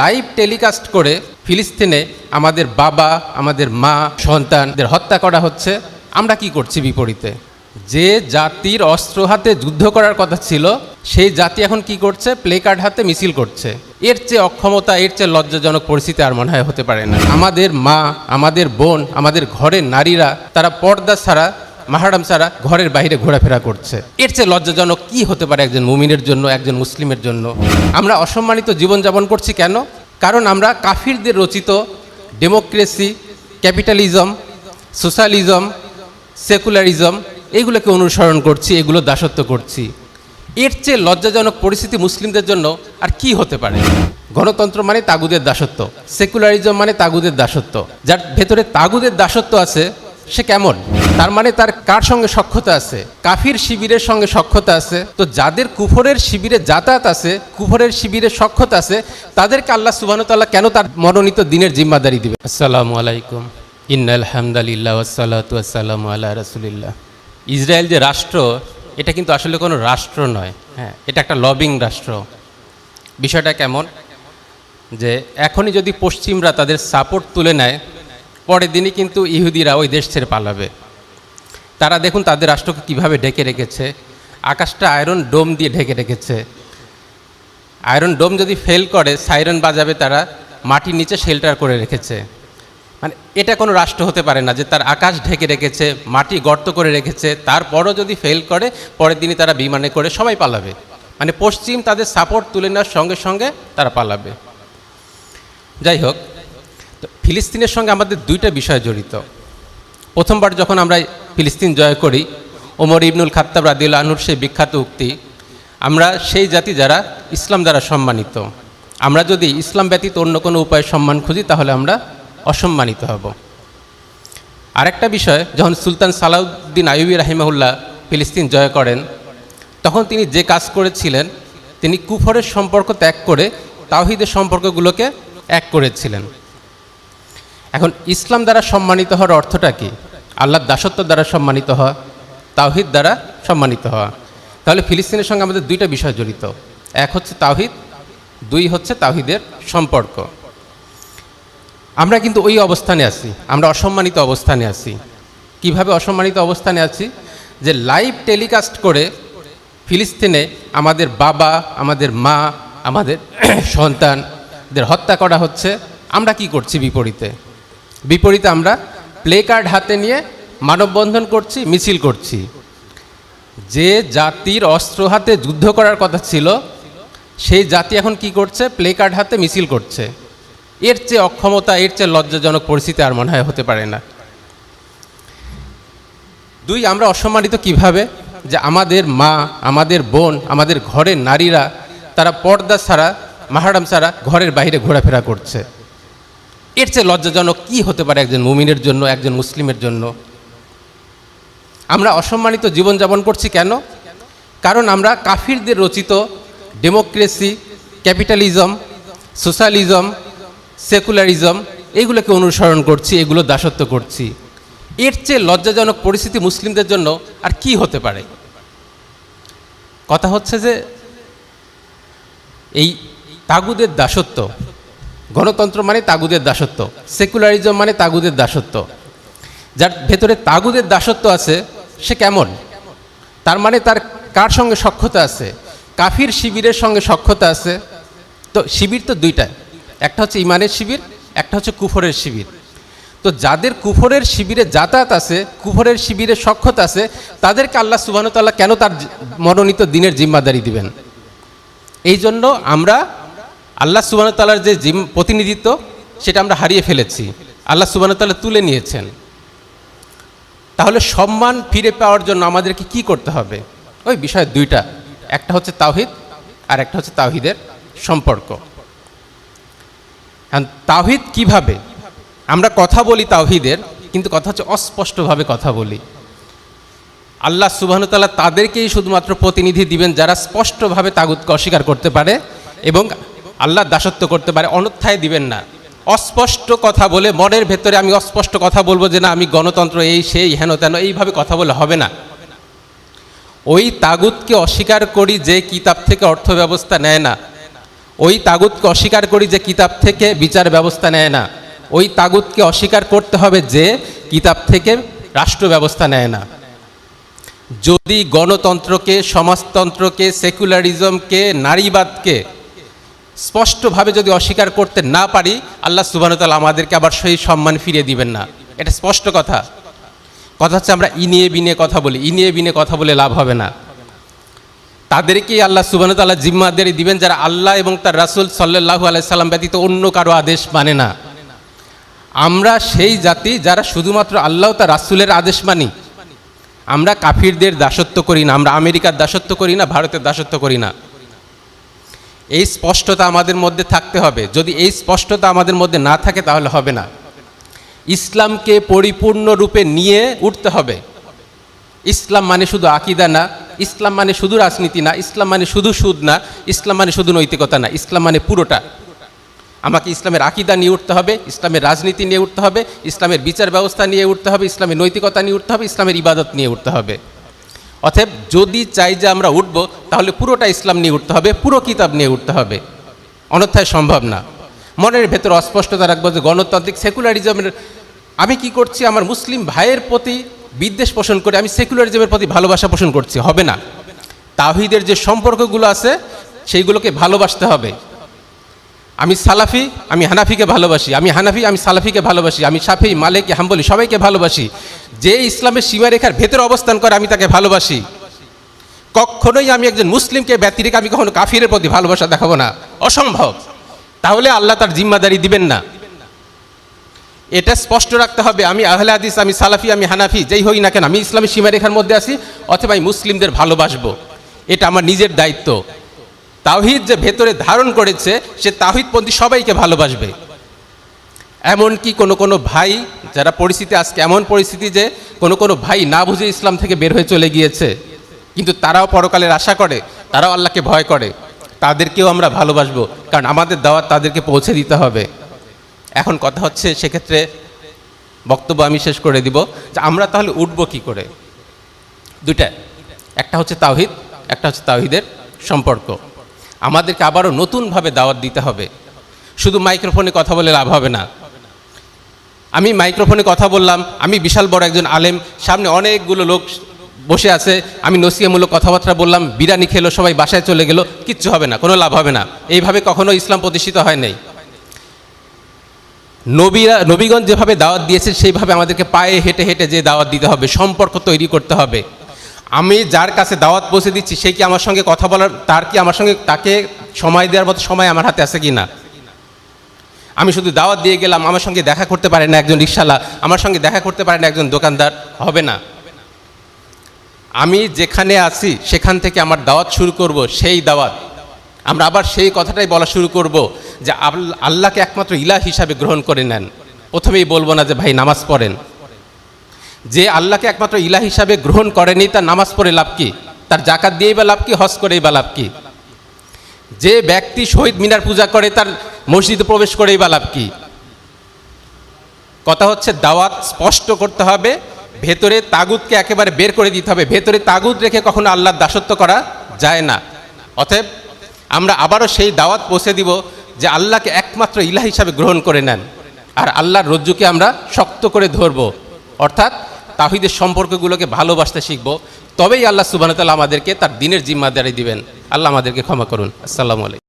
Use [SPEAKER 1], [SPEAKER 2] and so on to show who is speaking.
[SPEAKER 1] Live telecast করে ফিলিস্তিনে আমাদের বাবা, আমাদের মা সন্তানদের হত্যা করা হচ্ছে। আমরা কি করছি বিপরীতে? যে জাতির অস্ত্র হাতে যুদ্ধ করার কথা ছিল, সেই জাতি এখন কি করছে? প্লে কার্ড হাতে মিছিল করছে। এর চেয়ে অক্ষমতা, এর চেয়ে লজ্জাজনক পরিস্থিতি আর মনে হয় হতে পারে না। আমাদের মা, আমাদের বোন, আমাদের ঘরের নারীরা, তারা পর্দা ছাড়া মাহারাম ছাড়া ঘরের বাইরে ঘোরাফেরা করছে। এর চেয়ে লজ্জাজনক কি হতে পারে একজন মুমিনের জন্য, একজন মুসলিমের জন্য? আমরা অসম্মানিত জীবনযাপন করছি কেন? কারণ আমরা কাফিরদের রচিত ডেমোক্রেসি, ক্যাপিটালিজম, সোশ্যালিজম, সেকুলারিজম এইগুলোকে অনুসরণ করছি, এগুলো দাসত্ব করছি। এর চেয়ে লজ্জাজনক পরিস্থিতি মুসলিমদের জন্য আর কি হতে পারে? গণতন্ত্র মানে তাগুদের দাসত্ব, সেকুলারিজম মানে তাগুদের দাসত্ব। যার ভেতরে তাগুদের দাসত্ব আছে সে কেমন? তার মানে তার কার সঙ্গে সক্ষতা আছে? কাফির শিবিরের সঙ্গে সক্ষতা আছে। তো যাদের কুফরের শিবিরে যাতায়াত আছে, কুফরের শিবিরে সক্ষতা আছে, তাদেরকে আল্লাহ সুবাহতাল্লাহ কেন তার মনোনীত দিনের জিম্মাদারি দিবে? আসসালামু আলাইকুম। ইন্নাল হামদালিল্লাহ ওয়াসালাতু ওয়াসালামু আলা রাসুলিল্লাহ। ইসরায়েল যে রাষ্ট্র, এটা কিন্তু আসলে কোনো রাষ্ট্র নয়। হ্যাঁ এটা একটা লবিং রাষ্ট্র। বিষয়টা কেমন? যে এখনই যদি পশ্চিমরা তাদের সাপোর্ট তুলে নেয় পরের দিনই কিন্তু ইহুদিরা ওই দেশ ছেড়ে পালাবে। তারা দেখুন তাদের রাষ্ট্রকে কীভাবে ঢেকে রেখেছে। আকাশটা আয়রন ডোম দিয়ে ঢেকে রেখেছে। আয়রন ডোম যদি ফেল করে, সাইরন বাজাবে তারা, মাটির নিচে শেল্টার করে রেখেছে। মানে এটা কোনো রাষ্ট্র হতে পারে না যে তার আকাশ ঢেকে রেখেছে, মাটি গর্ত করে রেখেছে, তারপরও যদি ফেল করে, পরের দিনই তারা বিমানে করে সবাই পালাবে। মানে পশ্চিম তাদের সাপোর্ট তুলে নেওয়ার সঙ্গে সঙ্গে তারা পালাবে। যাই হোক তো ফিলিস্তিনের সঙ্গে আমাদের দুইটা বিষয় জড়িত। প্রথমবার যখন আমরা ফিলিস্তিন জয় করি, ওমর ইবনুল খাত্তাব রাদিউল আনুর সেই বিখ্যাত উক্তি, আমরা সেই জাতি যারা ইসলাম দ্বারা সম্মানিত, আমরা যদি ইসলাম ব্যতীত অন্য কোনো উপায়ে সম্মান খুঁজি, তাহলে আমরা অসম্মানিত হব। আরেকটা বিষয়, যখন সুলতান সালাউদ্দিন আইবি রাহিমাহুল্লাহ ফিলিস্তিন জয় করেন, তখন তিনি যে কাজ করেছিলেন, তিনি কুফরের সম্পর্ক ত্যাগ করে তাওহিদের সম্পর্কগুলোকে এক করেছিলেন। এখন ইসলাম দ্বারা সম্মানিত হওয়ার অর্থটা কি? আল্লাহর দাসত্ব দ্বারা সম্মানিত হওয়া, তাওহিদ দ্বারা সম্মানিত হওয়া। তাহলে ফিলিস্তিনের সঙ্গে আমাদের দুইটা বিষয় জড়িত। এক হচ্ছে তাওহিদ, দুই হচ্ছে তাওহিদের সম্পর্ক। আমরা কিন্তু ওই অবস্থানে আছি, আমরা অসম্মানিত অবস্থানে আছি। কীভাবে অসম্মানিত অবস্থানে আছি? যে লাইভ টেলিকাস্ট করে ফিলিস্তিনে আমাদের বাবা, আমাদের মা, আমাদের সন্তানদের হত্যা করা হচ্ছে, আমরা কি করছি বিপরীতে? বিপরীতে আমরা প্লে কার্ড হাতে নিয়ে মানববন্ধন করছি, মিছিল করছি। যে জাতির অস্ত্র হাতে যুদ্ধ করার কথা ছিল, সেই জাতি এখন কি করছে? প্লে কার্ড হাতে মিছিল করছে। এর চেয়ে অক্ষমতা, এর চেয়ে লজ্জাজনক পরিস্থিতি আর মনে হয় হতে পারে না। দুই, আমরা অসম্মানিত কীভাবে? যে আমাদের মা, আমাদের বোন, আমাদের ঘরের নারীরা, তারা পর্দা ছাড়া, মাহারাম ছাড়া ঘরের বাইরে ঘোরাফেরা করছে। এর চেয়ে লজ্জাজনক কি হতে পারে একজন মুমিনের জন্য, একজন মুসলিমের জন্য? আমরা অসম্মানিত জীবনযাপন করছি কেন? কারণ আমরা কাফিরদের রচিত ডেমোক্রেসি, ক্যাপিটালিজম, সোশ্যালিজম, সেকুলারিজম এইগুলোকে অনুসরণ করছি, এগুলো দাসত্ব করছি। এর চেয়ে লজ্জাজনক পরিস্থিতি মুসলিমদের জন্য আর কি হতে পারে? কথা হচ্ছে যে এই তাগুদের দাসত্ব গণতন্ত্র মানে তাগুদের দাসত্ব, সেকুলারিজম মানে তাগুদের দাসত্ব। যার ভেতরে তাগুদের দাসত্ব আছে, সে কেমন? তার মানে তার কার সঙ্গে সক্ষতা আছে? কাফির শিবিরের সঙ্গে সক্ষতা আছে। তো শিবির তো দুইটা, একটা হচ্ছে ইমানের শিবির, একটা হচ্ছে কুফরের শিবির। তো যাদের কুফরের শিবিরে যাতায়াত আছে, কুফরের শিবিরে সক্ষতা আছে, তাদেরকে আল্লাহ সুবাহতাল্লাহ কেন তার মনোনীত দিনের জিম্মাদারি দিবেন? এই জন্য আমরা আল্লাহ সুবাহতাল্লার যে জিম প্রতিনিধিত্ব, সেটা আমরা হারিয়ে ফেলেছি। আল্লাহ সুবাহতাল্লাহ তুলে নিয়েছেন। তাহলে সম্মান ফিরে পাওয়ার জন্য আমাদেরকে কি করতে হবে? ওই বিষয় দুইটা। একটা হচ্ছে তাওহিদ, আর একটা হচ্ছে তাওহিদের সম্পর্ক। তাওহিদ কীভাবে? আমরা কথা বলি তাওহিদের, কিন্তু কথা হচ্ছে অস্পষ্টভাবে কথা বলি। আল্লাহ সুবাহতাল্লাহ তাদেরকেই শুধুমাত্র প্রতিনিধি দিবেন যারা স্পষ্টভাবে তাগুদকে অস্বীকার করতে পারে এবং আল্লাহ দাসত্ব করতে পারে অনর্থায় দিবেন না। অস্পষ্ট কথা বলে মনের ভেতরে আমি অস্পষ্ট কথা বলব যে না, আমি গণতন্ত্র এই সেই হেন তেন, এইভাবে কথা বলে হবে না। ওই তাগুদকে অস্বীকার করি যে কিতাব থেকে অর্থ ব্যবস্থা নেয় না। ওই তাগুতকে অস্বীকার করি যে কিতাব থেকে বিচার ব্যবস্থা নেয় না। ওই তাগুতকে অস্বীকার করতে হবে যে কিতাব থেকে রাষ্ট্র ব্যবস্থা নেয় না। যদি গণতন্ত্রকে, সমাজতন্ত্রকে, সেকুলারিজমকে, নারীবাদকে স্পষ্টভাবে যদি অস্বীকার করতে না পারি, আল্লাহ সুবাহতাল আমাদেরকে আবার সেই সম্মান ফিরিয়ে দিবেন না। এটা স্পষ্ট কথা। কথা হচ্ছে আমরা ইনিয়ে বিনিয়ে কথা বলি। ইনিয়ে বিনে কথা বলে লাভ হবে না। তাদেরকেই আল্লাহ সুবাহতাল্লাহ জিম্মাদারি দিবেন যারা আল্লাহ এবং তার রাসুল সাল্লাহু আলাইসাল্লাম ব্যতীত অন্য কারও আদেশ মানে না। আমরা সেই জাতি যারা শুধুমাত্র আল্লাহ তার রাসুলের আদেশ মানি। আমরা কাফিরদের দাসত্ব করি না। আমরা আমেরিকার দাসত্ব করি না। ভারতের দাসত্ব করি না। এই স্পষ্টতা আমাদের মধ্যে থাকতে হবে। যদি এই স্পষ্টতা আমাদের মধ্যে না থাকে, তাহলে হবে না। ইসলামকে পরিপূর্ণরূপে নিয়ে উঠতে হবে। ইসলাম মানে শুধু আকিদা না। ইসলাম মানে শুধু রাজনীতি না। ইসলাম মানে শুধু সুদ না। ইসলাম মানে শুধু নৈতিকতা না। ইসলাম মানে পুরোটা। আমাকে ইসলামের আকিদা নিয়ে উঠতে হবে, ইসলামের রাজনীতি নিয়ে উঠতে হবে, ইসলামের বিচার ব্যবস্থা নিয়ে উঠতে হবে, ইসলামের নৈতিকতা নিয়ে উঠতে হবে, ইসলামের ইবাদত নিয়ে উঠতে হবে। অতএব যদি চাই যে আমরা উঠব, তাহলে পুরোটা ইসলাম নিয়ে উঠতে হবে, পুরো কিতাব নিয়ে উঠতে হবে। অন্যথায় সম্ভব না। মনের ভেতর অস্পষ্টতা রাখব যে গণতান্ত্রিক সেকুলারিজমের আমি কি করছি? আমার মুসলিম ভাইয়ের প্রতি বিদ্বেষ পোষণ করে আমি সেকুলারিজমের প্রতি ভালোবাসা পোষণ করছি। হবে না। তাহিদের যে সম্পর্কগুলো আছে, সেইগুলোকে ভালোবাসতে হবে। আমি সালাফি, আমি হানাফিকে ভালোবাসি। আমি হানাফি, আমি সালাফিকে ভালোবাসি। আমি সাফি মালিক, হাম্বলি সবাইকে ভালোবাসি। যে ইসলামের সীমারেখার ভেতরে অবস্থান করে, আমি তাকে ভালোবাসি। কখনোই আমি একজন মুসলিমকে ব্যতিরেক, আমি কখনো কাফিরের প্রতি ভালোবাসা দেখাবো না। অসম্ভব। তাহলে আল্লাহ তার জিম্মাদারি দিবেন না। এটা স্পষ্ট রাখতে হবে, আমি আহলে হাদিস, আমি সালাফি, আমি হানাফি, যেই হই না কেন, আমি ইসলামী সীমারেখার মধ্যে আছি, অথবা আমি মুসলিমদের ভালোবাসবো। এটা আমার নিজের দায়িত্ব। তাওহিদ যে ভেতরে ধারণ করেছে, সে তাহিদপন্থী সবাইকে ভালোবাসবে। এমনকি কোনো কোনো ভাই, যারা পরিস্থিতি আজকে এমন পরিস্থিতি যে কোনো কোনো ভাই না বুঝে ইসলাম থেকে বের হয়ে চলে গিয়েছে, কিন্তু তারাও পরকালের আশা করে, তারাও আল্লাহকে ভয় করে। তাদেরকেও আমরা ভালোবাসবো, কারণ আমাদের দাওয়াত তাদেরকে পৌঁছে দিতে হবে। এখন কথা হচ্ছে, সেক্ষেত্রে বক্তব্য আমি শেষ করে দিব, যে আমরা তাহলে উঠবো কি করে? দুইটা, একটা হচ্ছে তাওহিদ, একটা হচ্ছে তাওহিদের সম্পর্ক। আমাদেরকে আবারও নতুনভাবে দাওয়াত দিতে হবে। শুধু মাইক্রোফোনে কথা বলে লাভ হবে না। আমি মাইক্রোফোনে কথা বললাম, আমি বিশাল বড় একজন আলেম, সামনে অনেকগুলো লোক বসে আছে, আমি নসিয়ামূলক কথাবার্তা বললাম, বিরিয়ানি খেলো, সবাই বাসায় চলে গেল, কিচ্ছু হবে না, কোনো লাভ হবে না। এইভাবে কখনো ইসলাম প্রতিষ্ঠিত হয় নাই। নবীরা নবীগঞ্জ যেভাবে দাওয়াত দিয়েছে, সেইভাবে আমাদেরকে পায়ে হেঁটে হেঁটে যে দাওয়াত দিতে হবে, সম্পর্ক তৈরি করতে হবে। আমি যার কাছে দাওয়াত পৌঁছে দিচ্ছি, সে কি আমার সঙ্গে কথা বলার, তার কি আমার সঙ্গে, তাকে সময় দেওয়ার মতো সময় আমার হাতে আছে কি না আমি শুধু দাওয়াত দিয়ে গেলাম, আমার সঙ্গে দেখা করতে পারে না একজন রিক্সালা আমার সঙ্গে দেখা করতে পারে না একজন দোকানদার, হবে না। আমি যেখানে আছি, সেখান থেকে আমার দাওয়াত শুরু করব, সেই দাওয়াত। আমরা আবার সেই কথাটাই বলা শুরু করব, যে আল্লাহকে একমাত্র ইলা হিসাবে গ্রহণ করে নেন। প্রথমেই বলব না যে, ভাই, নামাজ পড়েন। যে আল্লাহকে একমাত্র ইলা হিসাবে গ্রহণ করেনি, তার নামাজ পড়ে লাভ কি? তার জাকাত দিয়েই বা লাভ কি? হজ করেই বা লাভ কি? যে ব্যক্তি শহীদ মিনার পূজা করে, তার মসজিদে প্রবেশ করেই বা লাভ কি? কথা হচ্ছে দাওয়াত স্পষ্ট করতে হবে, ভেতরে তাগুদকে একেবারে বের করে দিতে হবে। ভেতরে তাগুদ রেখে কখনো আল্লাহর দাসত্ব করা যায় না। অতএব আমরা আবারও সেই দাওয়াত পৌঁছে দিব যে আল্লাহকে একমাত্র ইলা হিসাবে গ্রহণ করে নেন, আর আল্লাহর রজ্জুকে আমরা শক্ত করে ধরব। অর্থাৎ তাহিদের সম্পর্কগুলোকে ভালোবাসতে শিখব। তবেই আল্লাহ সুবাহতাল আমাদেরকে তার দিনের জিম্মাদারি দিবেন। আল্লাহ আমাদেরকে ক্ষমা করুন। আসসালামু আলাইকুম।